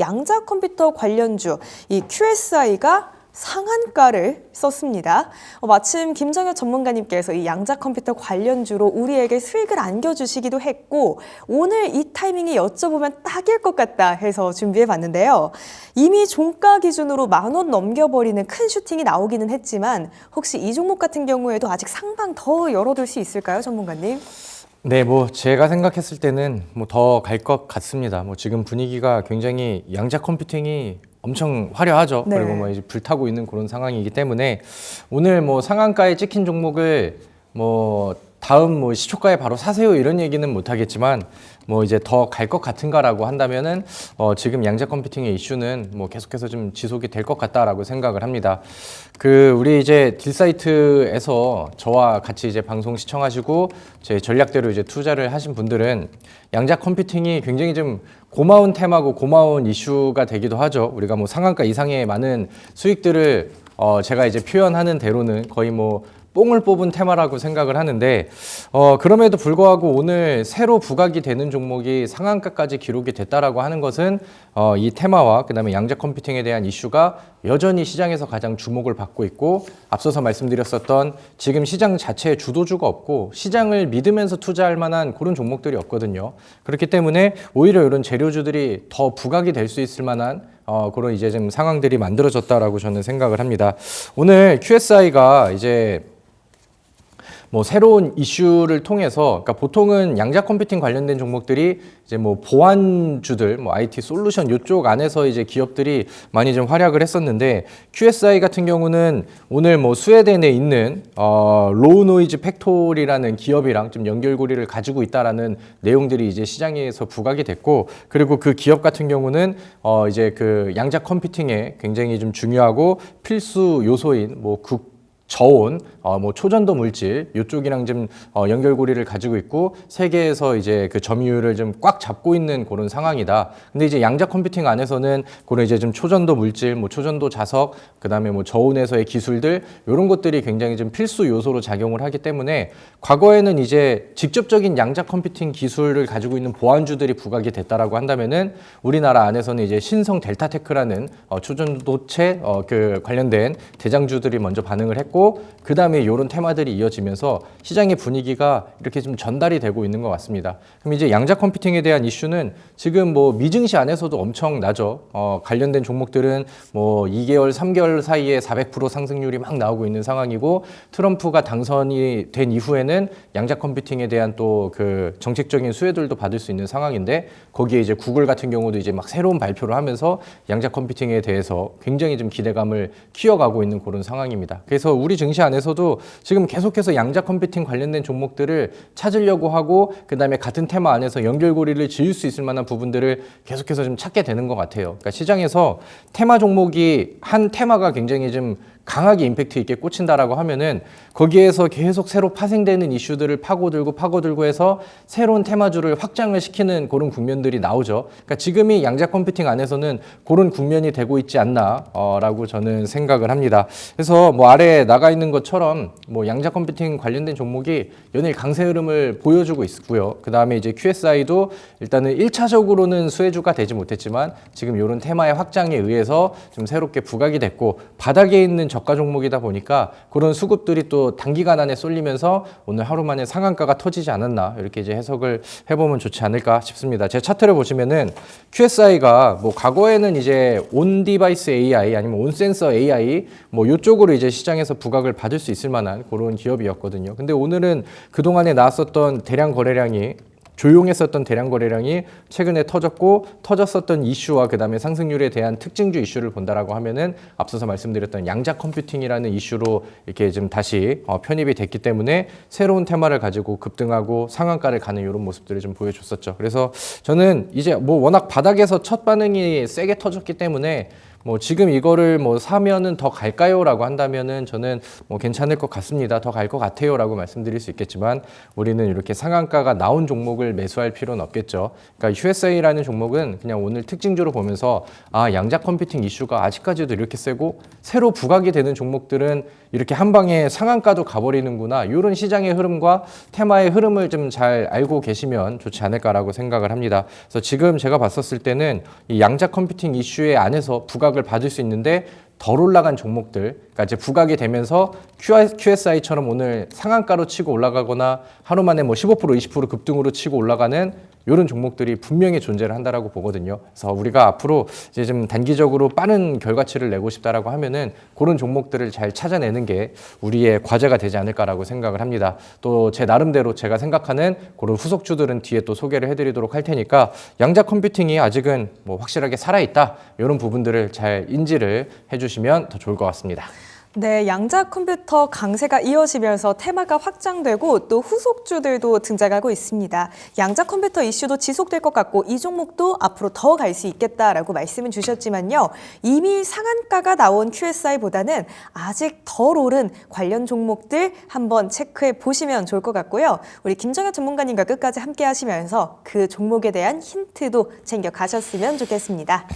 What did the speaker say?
양자 컴퓨터 관련주 이 QSI가 상한가를 썼습니다. 어, 마침 김정혁 전문가님께서 이 양자 컴퓨터 관련주로 우리에게 수익을 안겨주시기도 했고 오늘 이 타이밍에 여쭤보면 딱일 것 같다 해서 준비해 봤는데요. 이미 종가 기준으로 만 원 넘겨버리는 큰 슈팅이 나오기는 했지만 혹시 이 종목 같은 경우에도 아직 상방 더 열어둘 수 있을까요, 전문가님? 네, 뭐 제가 생각했을 때는 뭐 더 갈 것 같습니다. 뭐 지금 분위기가 굉장히 양자 컴퓨팅이 엄청 화려하죠. 네. 그리고 뭐 이제 불타고 있는 그런 상황이기 때문에 오늘 뭐 상한가에 찍힌 종목을 뭐 다음 뭐 시초가에 바로 사세요 이런 얘기는 못 하겠지만 뭐 이제 더 갈 것 같은가라고 한다면은 어 지금 양자 컴퓨팅의 이슈는 뭐 계속해서 좀 지속이 될 것 같다라고 생각을 합니다. 그 우리 이제 딜사이트에서 저와 같이 이제 방송 시청하시고 제 전략대로 이제 투자를 하신 분들은 양자 컴퓨팅이 굉장히 좀 고마운 테마고 고마운 이슈가 되기도 하죠. 우리가 뭐 상한가 이상의 많은 수익들을 어 제가 이제 표현하는 대로는 거의 뭐 뽕을 뽑은 테마라고 생각을 하는데 어 그럼에도 불구하고 오늘 새로 부각이 되는 종목이 상한가까지 기록이 됐다라고 하는 것은 어 이 테마와 그다음에 양자 컴퓨팅에 대한 이슈가 여전히 시장에서 가장 주목을 받고 있고 앞서서 말씀드렸었던 지금 시장 자체에 주도주가 없고 시장을 믿으면서 투자할 만한 그런 종목들이 없거든요. 그렇기 때문에 오히려 이런 재료주들이 더 부각이 될 수 있을 만한 어, 그런 이제 좀 상황들이 만들어졌다라고 저는 생각을 합니다. 오늘 QSI가 이제 뭐 새로운 이슈를 통해서 그러니까 보통은 양자 컴퓨팅 관련된 종목들이 이제 뭐 보안주들 뭐 IT 솔루션 요쪽 안에서 이제 기업들이 많이 좀 활약을 했었는데 QSI 같은 경우는 오늘 뭐 스웨덴에 있는 어 로우 노이즈 팩토리라는 기업이랑 좀 연결고리를 가지고 있다라는 내용들이 이제 시장에서 부각이 됐고 그리고 그 기업 같은 경우는 어 이제 그 양자 컴퓨팅에 굉장히 좀 중요하고 필수 요소인 뭐국 저온, 어, 뭐 초전도 물질 이쪽이랑 좀 어, 연결고리를 가지고 있고 세계에서 이제 그 점유율을 좀 꽉 잡고 있는 그런 상황이다. 근데 이제 양자 컴퓨팅 안에서는 그런 이제 좀 초전도 물질, 뭐 초전도 자석, 그다음에 뭐 저온에서의 기술들 이런 것들이 굉장히 좀 필수 요소로 작용을 하기 때문에 과거에는 이제 직접적인 양자 컴퓨팅 기술을 가지고 있는 보안주들이 부각이 됐다라고 한다면은 우리나라 안에서는 이제 신성 델타테크라는 어, 초전도체 어, 그 관련된 대장주들이 먼저 반응을 했고 그 다음에 이런 테마들이 이어지면서 시장의 분위기가 이렇게 좀 전달이 되고 있는 것 같습니다. 그럼 이제 양자 컴퓨팅에 대한 이슈는 지금 뭐 미증시 안에서도 엄청 나죠. 어, 관련된 종목들은 뭐 2개월, 3개월 사이에 400% 상승률이 막 나오고 있는 상황이고 트럼프가 당선이 된 이후에는 양자 컴퓨팅에 대한 또 그 정책적인 수혜들도 받을 수 있는 상황인데 거기에 이제 구글 같은 경우도 이제 막 새로운 발표를 하면서 양자 컴퓨팅에 대해서 굉장히 좀 기대감을 키워가고 있는 그런 상황입니다. 그래서 우리 증시 안에서도 지금 계속해서 양자 컴퓨팅 관련된 종목들을 찾으려고 하고 그다음에 같은 테마 안에서 연결고리를 지을 수 있을 만한 부분들을 계속해서 좀 찾게 되는 것 같아요. 그러니까 시장에서 테마 종목이 한 테마가 굉장히 좀 강하게 임팩트 있게 꽂힌다라고 하면은 거기에서 계속 새로 파생되는 이슈들을 파고들고 파고들고 해서 새로운 테마주를 확장을 시키는 그런 국면들이 나오죠. 그러니까 지금이 양자 컴퓨팅 안에서는 그런 국면이 되고 있지 않나라고 저는 생각을 합니다. 그래서 뭐 아래에 나가 있는 것처럼 뭐 양자 컴퓨팅 관련된 종목이 연일 강세 흐름을 보여주고 있고요. 그 다음에 이제 QSI도 일단은 1차적으로는 수혜주가 되지 못했지만 지금 이런 테마의 확장에 의해서 좀 새롭게 부각이 됐고 바닥에 있는 저가 종목이다 보니까 그런 수급들이 또 단기간 안에 쏠리면서 오늘 하루 만에 상한가가 터지지 않았나 이렇게 이제 해석을 해보면 좋지 않을까 싶습니다. 제 차트를 보시면은 QSI가 뭐 과거에는 이제 온 디바이스 AI 아니면 온 센서 AI 뭐 이쪽으로 이제 시장에서 부각을 받을 수 있을 만한 그런 기업이었거든요. 근데 오늘은 그동안에 나왔었던 대량 거래량이 조용했었던 대량 거래량이 최근에 터졌고 터졌었던 이슈와 그다음에 상승률에 대한 특징주 이슈를 본다라고 하면은 앞서서 말씀드렸던 양자 컴퓨팅이라는 이슈로 이렇게 좀 다시 어, 편입이 됐기 때문에 새로운 테마를 가지고 급등하고 상한가를 가는 이런 모습들을 좀 보여줬었죠. 그래서 저는 이제 뭐 워낙 바닥에서 첫 반응이 세게 터졌기 때문에 뭐 지금 이거를 뭐 사면은 더 갈까요라고 한다면은 저는 뭐 괜찮을 것 같습니다. 더 갈 것 같아요라고 말씀드릴 수 있겠지만 우리는 이렇게 상한가가 나온 종목을 매수할 필요는 없겠죠. 그러니까 USA라는 종목은 그냥 오늘 특징주로 보면서 아 양자 컴퓨팅 이슈가 아직까지도 이렇게 세고 새로 부각이 되는 종목들은 이렇게 한 방에 상한가도 가버리는구나 이런 시장의 흐름과 테마의 흐름을 좀 잘 알고 계시면 좋지 않을까라고 생각을 합니다. 그래서 지금 제가 봤었을 때는 이 양자 컴퓨팅 이슈의 안에서 부각 을 받을 수 있는데 덜 올라간 종목들, 그러니까 이제 부각이 되면서 QSI처럼 오늘 상한가로 치고 올라가거나 하루 만에 뭐 15% 20% 급등으로 치고 올라가는 이런 종목들이 분명히 존재를 한다라고 보거든요. 그래서 우리가 앞으로 이제 좀 단기적으로 빠른 결과치를 내고 싶다라고 하면은 그런 종목들을 잘 찾아내는 게 우리의 과제가 되지 않을까라고 생각을 합니다. 또 제 나름대로 제가 생각하는 그런 후속주들은 뒤에 또 소개를 해드리도록 할 테니까 양자 컴퓨팅이 아직은 뭐 확실하게 살아있다 이런 부분들을 잘 인지를 해주시면 더 좋을 것 같습니다. 네, 양자 컴퓨터 강세가 이어지면서 테마가 확장되고 또 후속주들도 등장하고 있습니다. 양자 컴퓨터 이슈도 지속될 것 같고 이 종목도 앞으로 더 갈 수 있겠다라고 말씀을 주셨지만요. 이미 상한가가 나온 QSI보다는 아직 덜 오른 관련 종목들 한번 체크해 보시면 좋을 것 같고요. 우리 김정현 전문가님과 끝까지 함께 하시면서 그 종목에 대한 힌트도 챙겨 가셨으면 좋겠습니다.